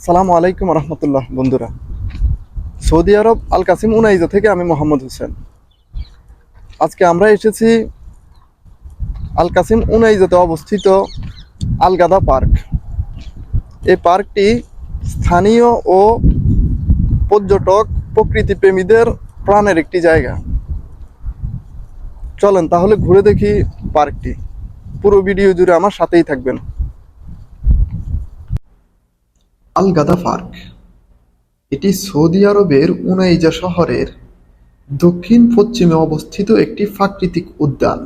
আসসালামু আলাইকুম রহমতুল্লাহ, বন্ধুরা। Saudi Arab Al Qassim Unaizah থেকে আমি মোহাম্মদ হোসেন। আজকে আমরা এসেছি আল কাসিম উনাইজাতে অবস্থিত আলগাদা পার্ক। এই পার্কটি স্থানীয় ও পর্যটক প্রকৃতি প্রেমীদের প্রাণের একটি জায়গা। চলেন তাহলে ঘুরে দেখি পার্কটি। পুরো ভিডিও জুড়ে আমার সাথেই থাকবেন। আল গাদা পার্ক এটি সৌদি আরবের উনাইজা শহরের দক্ষিণ পশ্চিমে অবস্থিত একটি প্রাকৃতিক উদ্যান।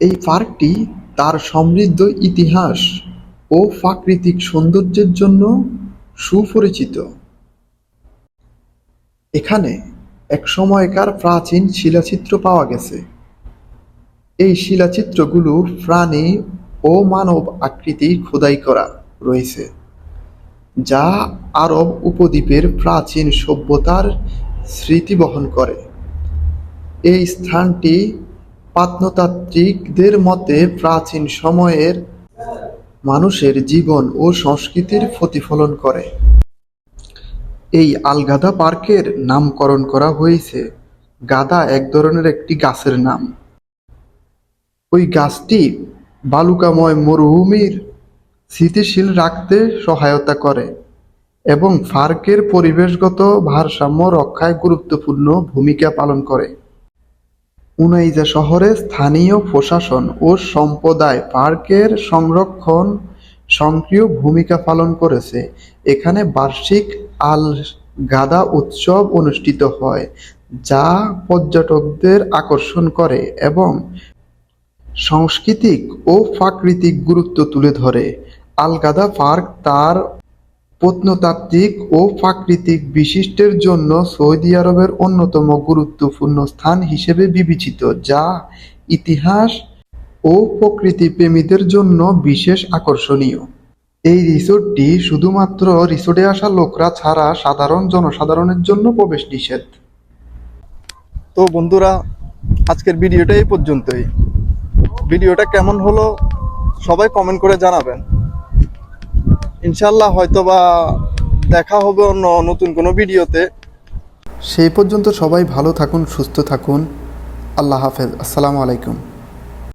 এই পার্কটি তার সমৃদ্ধ ইতিহাস ও প্রাকৃতিক সৌন্দর্যের জন্য সুপরিচিত। এখানে এক সময়কার প্রাচীন শিলাচিত্র পাওয়া গেছে। এই শিলাচিত্রগুলো প্রাণী ও মানব আকৃতি খোদাই করা। রয়েছে, যা আরব উপদ্বীপের প্রাচীন সভ্যতার স্মৃতি বহন করে। এই স্থানটি প্রত্নতাত্ত্বিকদের মতে প্রাচীন সময়ের মানুষের জীবন ও সংস্কৃতির প্রতিফলন করে। এই আলগাদা পার্কের নামকরণ করা হয়েছে গাদা এক ধরনের একটি গাছের নাম। ওই গাছটি বালুকাময় মরুভূমির স্থিতিশীল রাখতে সহায়তা করে এবং পার্কের পরিবেশগত ভারসাম্য রক্ষায় গুরুত্বপূর্ণ ভূমিকা পালন করে। উনাইজা শহরে স্থানীয় প্রশাসন ও সম্প্রদায় পার্কের সংরক্ষণ সক্রিয় ভূমিকা পালন করেছে। এখানে বার্ষিক আল গাদা উৎসব অনুষ্ঠিত হয়, যা পর্যটকদের আকর্ষণ করে এবং সাংস্কৃতিক ও প্রাকৃতিক গুরুত্ব তুলে ধরে। আলগাদা পার্ক তার প্রত্নতাত্ত্বিক ও প্রাকৃতিক বিশিষ্টের জন্য সৌদি আরবের অন্যতম গুরুত্বপূর্ণ স্থান হিসেবে বিবেচিত, যা ইতিহাস ও প্রকৃতি প্রেমীদের জন্য বিশেষ আকর্ষণীয়। এই রিসোর্টটি শুধুমাত্র রিসোর্টে আসা লোকরা ছাড়া সাধারণ জনসাধারণের জন্য প্রবেশ নিষেধ। তো বন্ধুরা, আজকের ভিডিওটা এই পর্যন্তই। ভিডিওটা কেমন হলো সবাই কমেন্ট করে জানাবেন। ইনশাল্লাহ হয়তো বা দেখা হবে অন্য নতুন কোনো ভিডিওতে। সেই পর্যন্ত সবাই ভালো থাকুন, সুস্থ থাকুন। আল্লাহ হাফেজ। আসসালামু আলাইকুম।